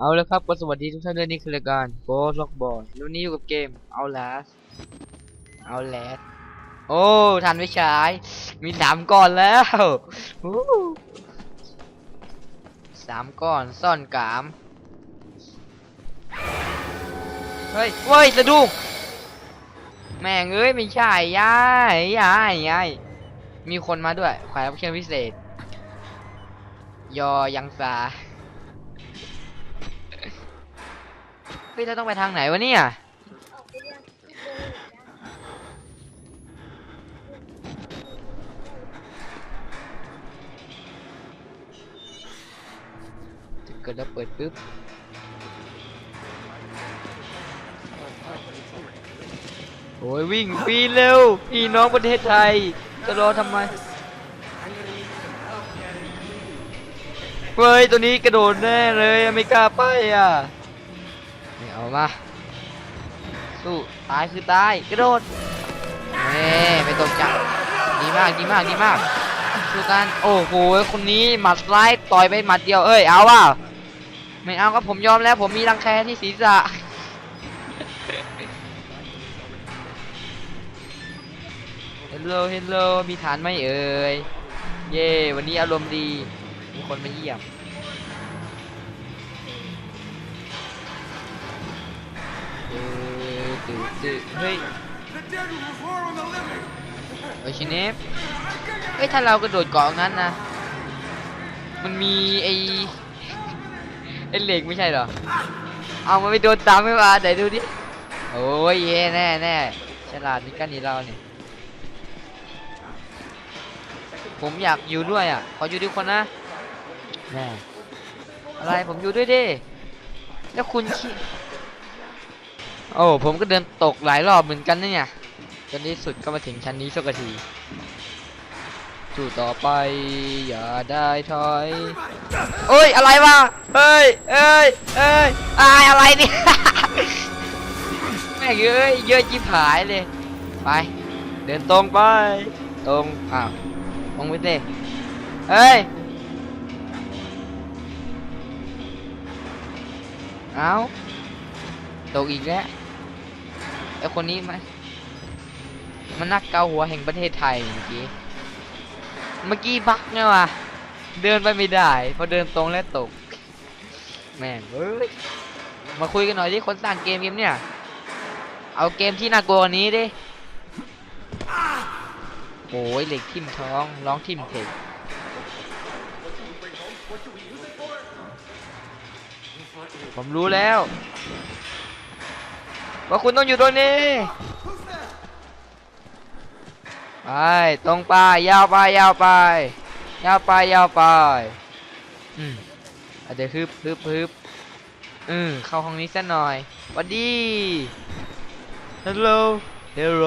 เอาลยครับก็สวัสดีทุกท่านด้วยนี่คือรายการโกล็อกบอลวันนี้อยู่กับเกมเอาลาสเอาแลสโอ้ทันไม่ใช้มีสามก้อนแล้วสามก้อนซ่อนกาม เฮ้ยเว้ยสะดุ้งแม่งเอ้ยไม่ใช่ยายยายยายมีคนมาด้วยขวายรับเชิญพิเศษ ยอยังซา เฮ้ยเราต้องไปทางไหนวะเนี่ยถ้าเกิดเราเปิดปุ๊บโอ้ยวิ่งปีนเร็วพี่น้องประเทศไทย จะรอทำไมเฮ้ยตัวนี้กระโดดแน่เลยไม่กล้าไปอะ เอามาสู้ตายคือตายกระโดดเน่ไม่ตกจับดีมากดีมากดีมากสู้กันโอ้โหคนนี้หมัดไล่ต่อยไปหมัดเดียวเอ้ยเอาว่ะไม่เอาก็ผมยอมแล้วผมมีรังแคที่ศีรษะเฮลโลเฮลโลมีฐานไหมเอ่ยเย่วันนี้อารมณ์ดีมีคนมาเยี่ยม ตื่นตื่นเฮ้ยเออชิเนฟเฮ้ยถ้าเรากระโดดเกาะงั้นนะมันมีไอไอเหล็กไม่ใช่เหรอเอามันไปโดนตามไม่มาไหนดูดิโอ้ยเย่แน่แน่ฉลาดนี่กันนี่เราเนี่ยผมอยากอยู่ด้วยอะขออยู่ด้วยคนนะแน่อะไรผมอยู่ด้วยดิแล้วคุณคิด โอ้ผมก็เดินตกหลายรอบเหมือนกันนะเนี่ยจนที่สุดก็มาถึงชั้นนี้สักทีสู้ต่อไปอย่าได้ถอยเอ้ยอะไรวะเอ้ยเอ้ยเอ้ยอายอะไรเนี่ย แม่งเอ้ยเยอะจิบหายเลย ไป เดินตรงไป ตรงอ้าวตรงไปสิเฮ้ยเอาตกอีกแล้ว ไอคนนี้ไหมมันนักเกาหัวแห่งประเทศไทยเมื่อกี้ เมื่อกี้บักไงวะเดินไปไม่ได้พอเดินตรงแล้วตก แม่งเอ้ย มาคุยกันหน่อยดิคนสร้างเกมเกมเนี่ย เอาเกมที่น่ากลัวกว่านี้ดิโอ้ยเหล็กทิ่มท้องร้องทิ่มเทงผมรู้แล้ว ว่าคุณต้องอยู่ตรงนี้ไปตรงไปยาวไปยาวไปยาวไปยาวไปอืมอาจจะฮึบฮึบฮึบอืมเข้าห้องนี้สักหน่อยหวัดดีฮัลโหลฮัลโหล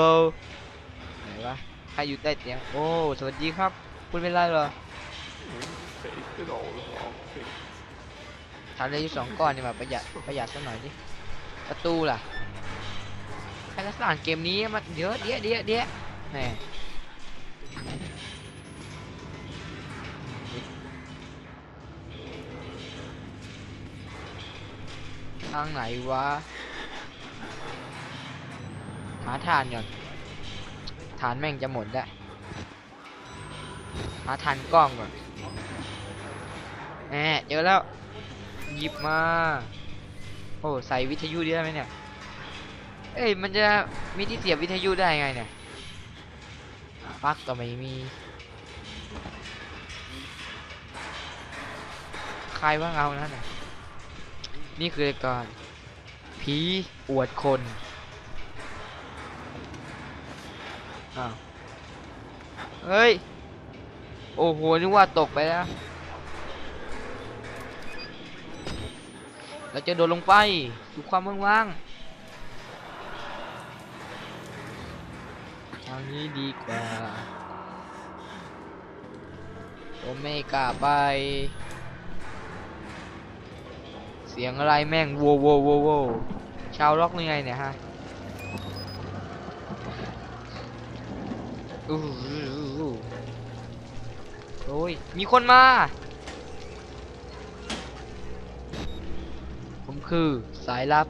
ไหนวะใครอยู่ใต้เตียงโอ้สวัสดีครับคุณเป็นไรเหรอ Faith it all wrong. Faith. ทำเลยอยู่สองก้อนนี่มาประหยัดประหยัดสักหน่อยดิประตูล่ะใค รจะสร้างเกมนี้มาเดี๋ยวเดียเดียเดียแหมทางไหนวะ หาทานก่อนฐานแม่งจะหมดแล้วหาทานกล้องก่อนแหมเจอแล้ว หยิบมา โอ้ ใส่วิทยุได้ไหมเนี่ย เอ้ยมันจะมีที่เสียบวิทยุได้ไงเนี่ยปลั๊กก็ไม่มีใครว่างเอานั่นน่ะนี่คือรายการผีอวดคนอ้าวเฮ้ย โอ้โห นึกว่าตกไปแล้ว เราจะโดดลงไปสู่ความว่างๆ ทางนี้ดีกว่าผมไม่กล้าไป เสียงอะไรแม่งโวโวโวโวชาวล็อกยังไงเนี่ยฮะอู้หูโอ้ยมีคนมาคือสายลับ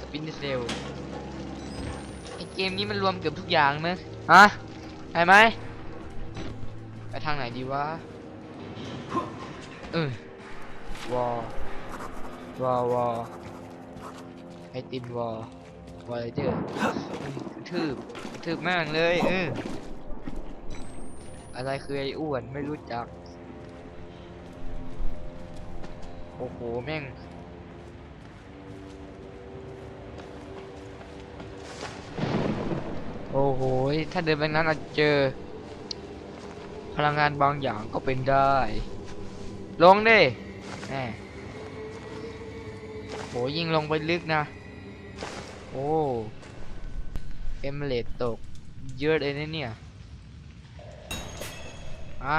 สปินเซลไอ เกมนี้มันรวมเกือบทุกอย่างนะฮะใช่ไหมไปทางไหนดีวะเออวอวอวอไอติมวอวออะไรเด้อกระทืบกระทืบแม่งเลยเอออะไรคือไอ้อ้วนไม่รู้จัก โอ้โห แม่ง โอ้โห ถ้าเดินไปนั้นอาจเจอ พลังงานบางอย่างก็เป็นได้ ลงดิแหมโหยิงลงไปลึกนะ โอ้ เอมเลตตก เยอะเลยเนี่ยอะ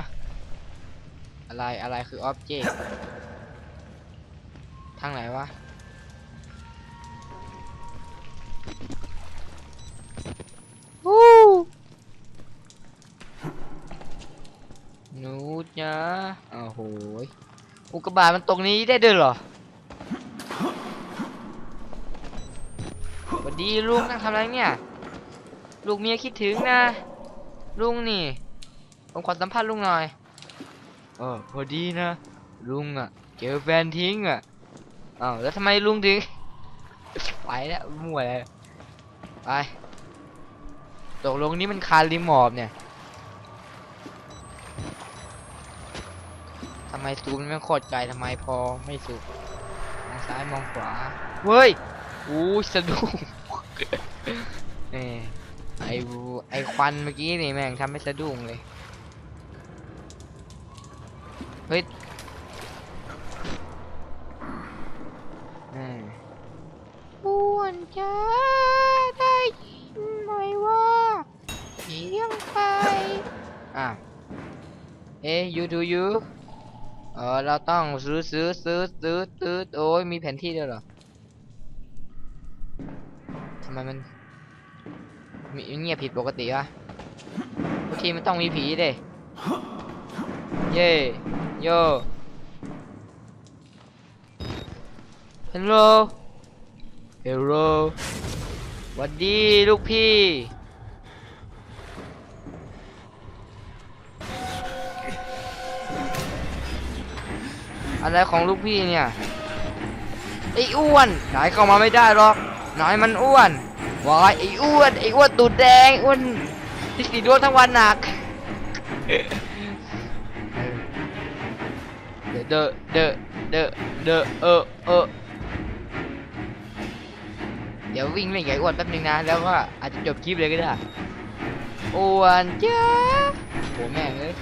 อะไร อะไรคือออบเจกต์ทางไหนวะ นูจ้าอ้าวโหยอุกกาบาตมันตรงนี้ได้ด้วยเหรอสวัสดีลุงนั่งทำอะไรเนี่ยลูกเมียคิดถึงนะลุงนี่ผมขอสัมภาษณ์ลุงหน่อยเออพอดีนะลุงอะเจอแฟนทิ้งอะอ้าวแล้วทำไมลุงถึงไปแล้วมั่วเลยไปตกลงนี่มันคาริมอบเนี่ยทำไมซูมมันไม่โคตรไกลทำไมพอไม่สุดมองซ้ายมองขวาเฮ้ยอู้สะดุ้งเออไอวูไอควันเมื่อกี้นี่แม่งทำให้สะดุ้งเลยเฮ้ยอืมอ้วนจ้าได้ยินไหมว่าเสียงใครอะเอ๊ะยูดูยู เออเราต้องซื้อซื้อซื้อซื้อซื้อโอ้ยมีแผนที่ด้วยเหรอทำไมมันมีเงียบผิดปกติวะบางทีมันต้องมีผีเด้เย่โย ฮัลโหลฮัลโหลวัดดีลูกพี่ อะไรของลูกพี่เนี่ย ไอ้อ้วนนายเข้ามาไม่ได้หรอกนายมันอ้วนวายไอ้อ้วนไอ้อ้วนตูดแดงอ้วนที่สีดวงทั้งวันหนัก เดอะเดอะเดอะเดอะเออเออเดี๋ยววิ่งเล่นกับไอ้อ้วนแป๊บนึงนะ แล้วก็อาจจะจบคลิปเลยก็ได้อ้วนจ้าโหแม่งเลย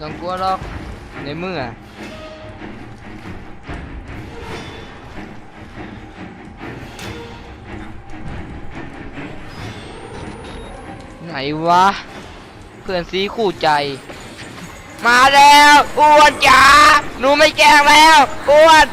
ต้องกลัวหรอกในเมื่อไหนวะ เพื่อนซีคู่ใจ มาแล้วอ้วนจ๋าหนูไม่แกล้งแล้วอ้วน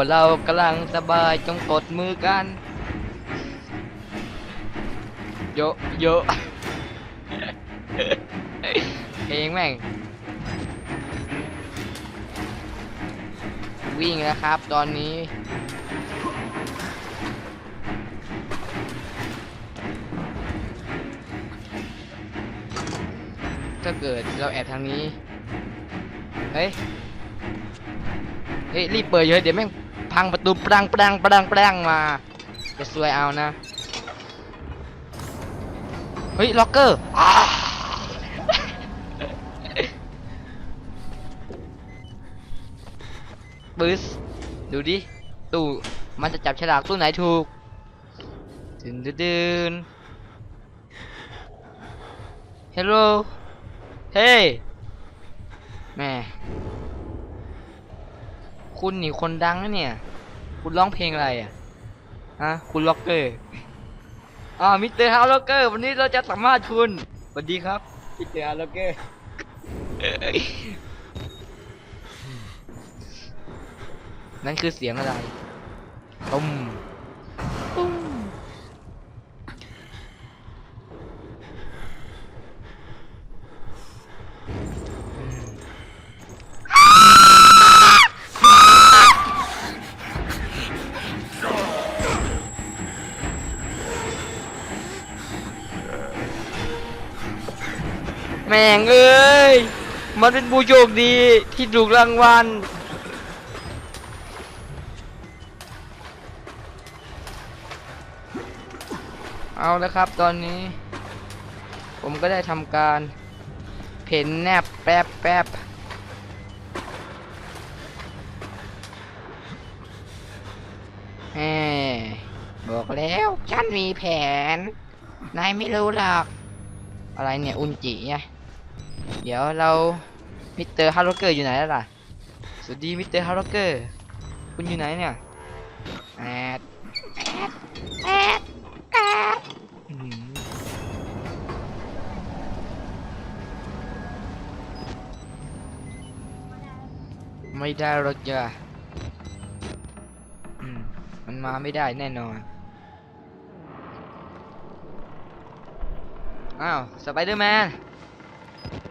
ว่าเรากำลังสบายจงตดมือกันโยะโยะเพลงแม่ง วิ่งแล้วครับตอนนี้ถ้าเกิดเราแอบทางนี้ เฮ้ย เฮ้ย รีบเปิดเยอะเดี๋ยวแม่ง พังประตูปรังปรังปรังปรังมาจะซวยเอานะ เฮ้ย ล็อกเกอร์บึสดูดิ ตู้ มันจะจับฉลากตู้ไหนถูกดึนดึนดึนเฮลโลเฮ้แม่คุณนี่คนดังนะเนี่ย คุณร้องเพลงอะไรอะฮะคุณล็อกเกอร์อ่ามิสเตอร์ฮาร์ล็อกเกอร์วันนี้เราจะสามารถคุณสวัสดีครับมิสเตอร์ฮาล็อกเกอร์นั่นคือเสียงอะไรต้ม แม่งเอ้ย มันเป็นผู้โชคดีที่ถูกรางวัลเอาแล้วครับตอนนี้ ผมก็ได้ทำการเพ่นแนบแป๊บแป๊บแหมบอกแล้วฉันมีแผน นายไม่รู้หรอก อะไรเนี่ย อุนจิไง เดี๋ยวเรามิสเตอร์ฮาร์โลเกอร์อยู่ไหนแล้วล่ะ สวัสดีมิสเตอร์ฮาร์โลเกอร์ คุณอยู่ไหนเนี่ยแอดแอดแอดแอดไม่ได้หรอกจ้ะมันมาไม่ได้แน่นอน อ้าว สไปเดอร์แมน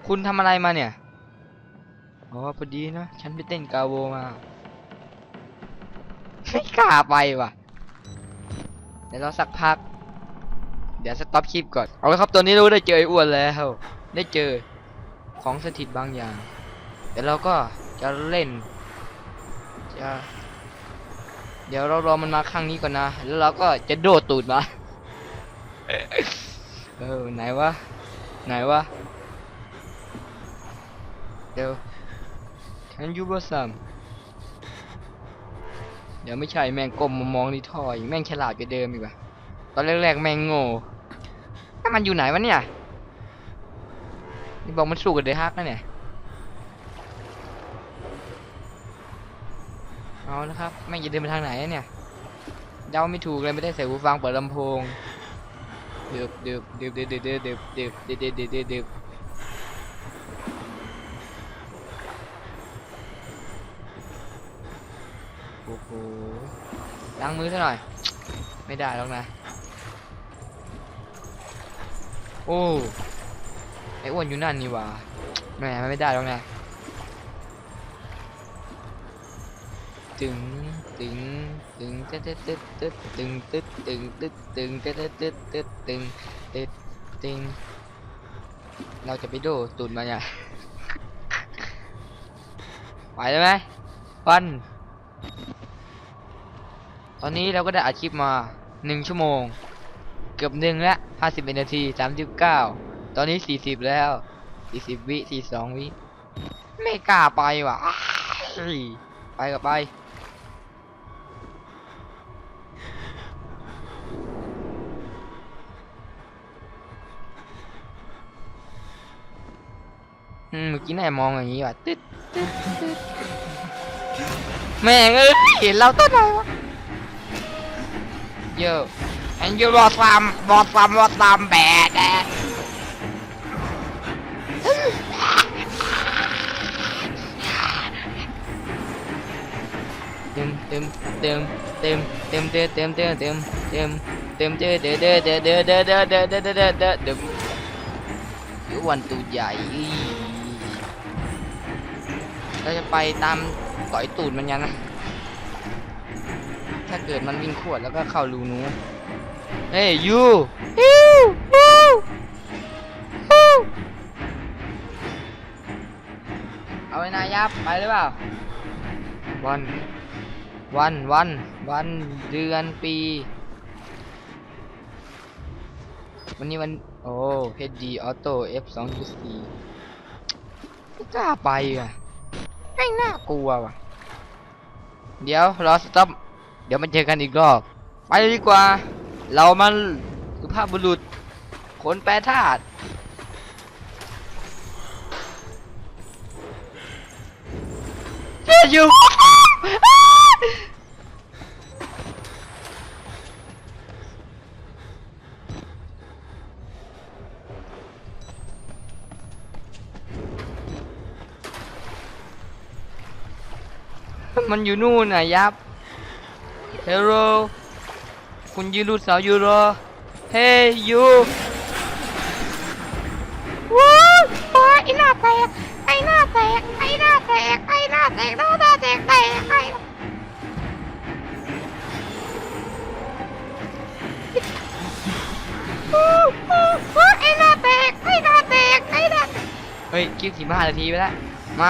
คุณทำอะไรมาเนี่ย อ๋อ พอดีนะ ฉันไปเต้นกาโวมา ไม่กล้าไปว่ะ เดี๋ยวเราสักพัก เดี๋ยวสต็อปคลิปก่อน เอาละครับ ตอนนี้เราได้เจอไอ้อ้วนแล้ว ได้เจอของสถิตบางอย่าง เดี๋ยวเราก็จะเล่น จะ เดี๋ยวเรารอมันมาข้างนี้ก่อนนะ แล้วเราก็จะโดดตูดมา เออ ไหนวะ ไหนวะ เดี๋ยว can you w a some เดี๋ยวไม่ใช่แม่งก้มมามองที่ทออีกแม่งฉลาดกว่าเดิมอีกว่ะตอนแรกๆแม่งโง่ถ้ามันอยู่ไหนวะเนี่ยนี่บอกมันสู้กับเดฮักนะเนี่ยเอานะครับแม่งจะเดินไปทางไหนเนี่ยเดาไม่ถูกเลยไม่ได้ใส่หูฟังเปิดลำโพงเดึบดึบดึบดึบดึบดึบดึบดึบดึบดึบดึบดึบ ล้างมือซะหน่อย ไม่ได้แล้วนะ โอ้ไอ้อ้วนอยู่นั่นนี่หว่าแหมมันไม่ได้แล้วนะตึงตึงตึงตึ๊ดตึ๊ดตึ๊ดตึ๊ดตึงตึ๊ดตึงตึ๊ดตึงตึ๊ดตึ๊ดตึ๊ดตึงตึ๊ดตึงเราจะไปดดตุนมาเนี่ยไหวได้ไหมฟัน ตอนนี้เราก็ได้อัดคลิปมาหนึ่งชั่วโมง เกือบหนึ่งแล้วห้าสิบเอ็ดนาทีสามสิบเก้าตอนนี้สี่สิบแล้วสี่สิบวิสี่สองวิไม่กล้าไปว่ะไปกับไปเมื่อกี้นายมองอย่างนี้ว่ะตึ๊ดตึ๊ดตึ๊ดแม่งเอ้ยเห็นเราต้นไหนวะ เยอะ and you lost some lost some lost some bad เต็มเต็มเต็มเต็มเต็มเต็มเต็มเต็มเต็มเต็มเต็มเต็มเด้อเด้อเด้อเด้อเด้อเด้อเด้อเด้อเด้อเด้อเด้อเด้อเดี๋ยววันตูใหญ่อีเราจะไปตามต่อยตูดมันยังนะ ถ้าเกิดมันวิ่งขวดแล้วก็เข้ารูนู้นเฮ้ยยูฮิวฮิวฮิวเอาไว้นายยับไปหรือเปล่า วัน วัน วัน วัน เดือน ปี วันนี้วัน โอ้ HD Auto F 2 4ไม่กล้าไปอะไม่น่ากลัวว่ะ เดี๋ยว รอสต็อป เดี๋ยวมาเจอกันอีกรอบ ไปดีกว่า เรามันสุภาพบุรุษคนแปรธาตุเจออยู่มันอยู่นู่นน่ะยับ เฮโร่คุณยืนรูดสาอยู่หรอเฮ้ยยูว้าวไอ้หน้าแตกไอ้หน้าแตกไอ้หน้าแตกไอ้หน้าแตกหน้าตาแตกแตกไอ้ไอ้หน้าแตกไอ้หน้าแตกไอ้หน้าเฮ้ยคลิปสี่ห้านาทีไปแล้วมา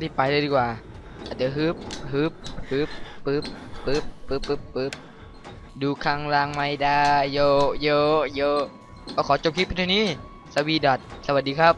รีบไปเลยดีกว่า เดี๋ยวฮึบฮึบฮึบปึ๊บปึ๊บปึ๊บปึ๊บปึ๊บดูข้างล่างไม่ได้โยโยโยก็ขอจบคลิปเพียงเท่านี้ สวีดัตสวัสดีครับ